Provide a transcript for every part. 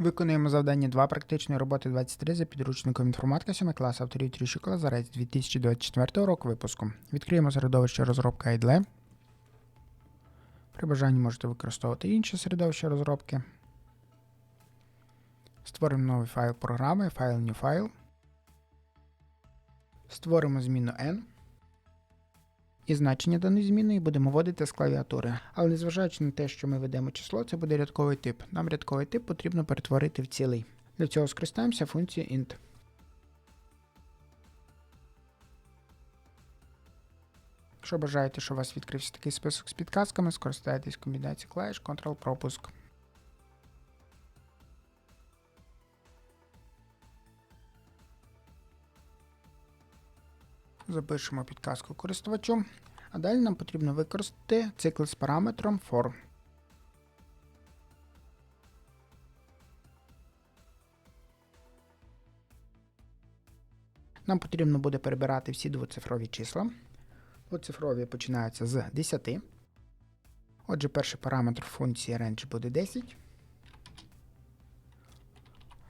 Виконуємо завдання 2 практичної роботи 23 за підручником інформатика 7 клас авторів Тріщука Лазарець 2024 року випуску. Відкриємо середовище розробка IDLE. При бажанні можете використовувати інше середовище розробки. Створимо новий файл програми, файл New File. Створимо зміну n. І значення даної зміни будемо вводити з клавіатури. Але незважаючи на те, що ми ведемо число, це буде рядковий тип. Нам рядковий тип потрібно перетворити в цілий. Для цього скористаємося функцією int. Якщо бажаєте, щоб у вас відкрився такий список з підказками, скористайтесь комбінацією клавіш Ctrl-пропуск. Запишемо підказку користувачу. А далі нам потрібно використати цикл з параметром for. Нам потрібно буде перебирати всі двоцифрові числа. Двоцифрові починаються з 10. Отже, перший параметр функції range буде 10.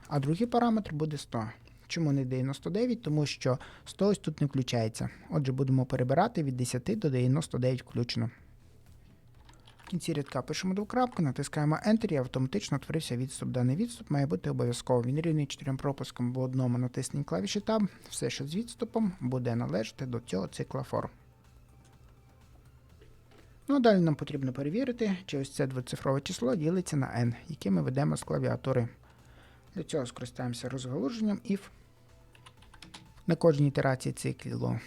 А другий параметр буде 100. Чому не 99? Тому що 100 ось тут не включається. Отже, будемо перебирати від 10 до 99 включно. В кінці рядка пишемо двокрапку, натискаємо Enter і автоматично утворився відступ. Даний відступ має бути обов'язково. Він рівний 4 пропускам або одному натисніть клавіші Tab. Все, що з відступом, буде належати до цього цикла for. Ну а далі нам потрібно перевірити, чи ось це двоцифрове число ділиться на n, яке ми ведемо з клавіатури. Для цього скористаємося розгалуженням if. На кожній ітерації циклу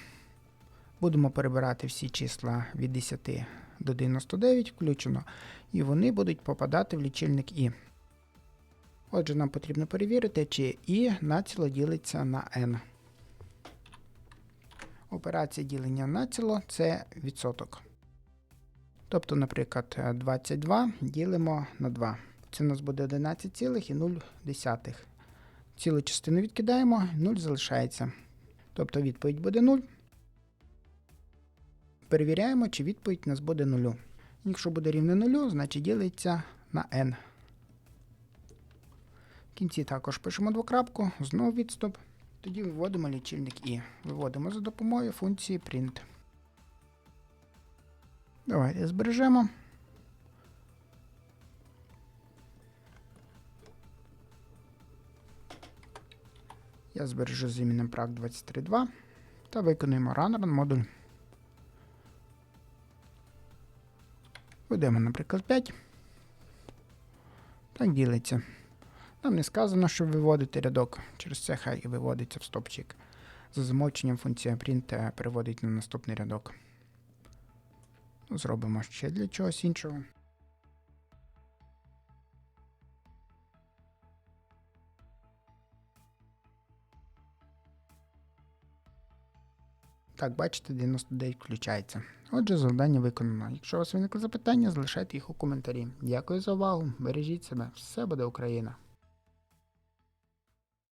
будемо перебирати всі числа від 10 до 99 включено, і вони будуть попадати в лічильник і. Отже, нам потрібно перевірити, чи і націло ділиться на n. Операція ділення націло це відсоток. Тобто, наприклад, 22 ділимо на 2. Це у нас буде 11,0. Цілу частину відкидаємо, 0 залишається. Тобто відповідь буде 0. Перевіряємо, чи відповідь у нас буде 0. Якщо буде рівне 0, значить ділиться на n. В кінці також пишемо двокрапку, знову відступ. Тоді виводимо лічильник і виводимо за допомогою функції print. Давайте збережемо. Я збережу з іменем prac 232 та виконуємо run модуль. Введемо, наприклад, 5. Так ділиться. Нам не сказано, що виводити рядок. Через це хай і виводиться в стопчик. За замовченням функція print переводить на наступний рядок. Зробимо ще для чогось іншого. Так, бачите, 99 включається. Отже, завдання виконано. Якщо у вас виникли запитання, залишайте їх у коментарі. Дякую за увагу. Бережіть себе. Все буде Україна!